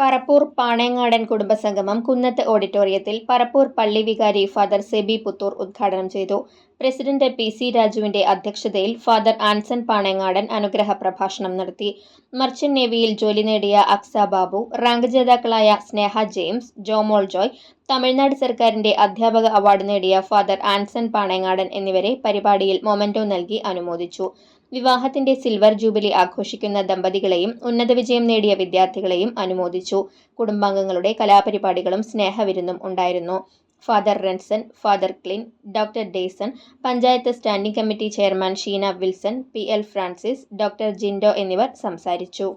പറപ്പൂർ പാണേങ്ങാടൻ കുടുംബസംഗമം കുന്നത്ത് ഓഡിറ്റോറിയത്തിൽ പറപ്പൂർ പള്ളി വികാരി ഫാദർ സെബി പുത്തൂർ ഉദ്ഘാടനം ചെയ്തു. പ്രസിഡന്റ് പി സി രാജുവിന്റെ അധ്യക്ഷതയിൽ ഫാദർ ആൻസൺ പാണേങ്ങാടൻ അനുഗ്രഹ പ്രഭാഷണം നടത്തി. മർച്ചന്റ് നേവിയിൽ ജോലി നേടിയ അക്സ ബാബു റാങ്ക് ജേതാക്കളായ സ്നേഹ ജെയിംസ് ജോമോൾ ജോയ് തമിഴ്നാട് സർക്കാരിന്റെ അധ്യാപക അവാർഡ് നേടിയ ഫാദർ ആൻസൺ പാണേങ്ങാടൻ എന്നിവരെ പരിപാടിയിൽ മൊമെന്റോ നൽകി അനുമോദിച്ചു. വിവാഹത്തിന്റെ സിൽവർ ജൂബിലി ആഘോഷിക്കുന്ന ദമ്പതികളെയും ഉന്നത വിജയം നേടിയ വിദ്യാർത്ഥികളെയും അനുമോദിച്ചു. കുടുംബാംഗങ്ങളുടെ കലാപരിപാടികളും സ്നേഹവിരുന്നും ഉണ്ടായിരുന്നു. Father Renson father Clin doctor Dayson panchayat standing committee chairman Sheena Wilson P L Francis doctor Jindo എന്നിവർ സംസാരിച്ചു.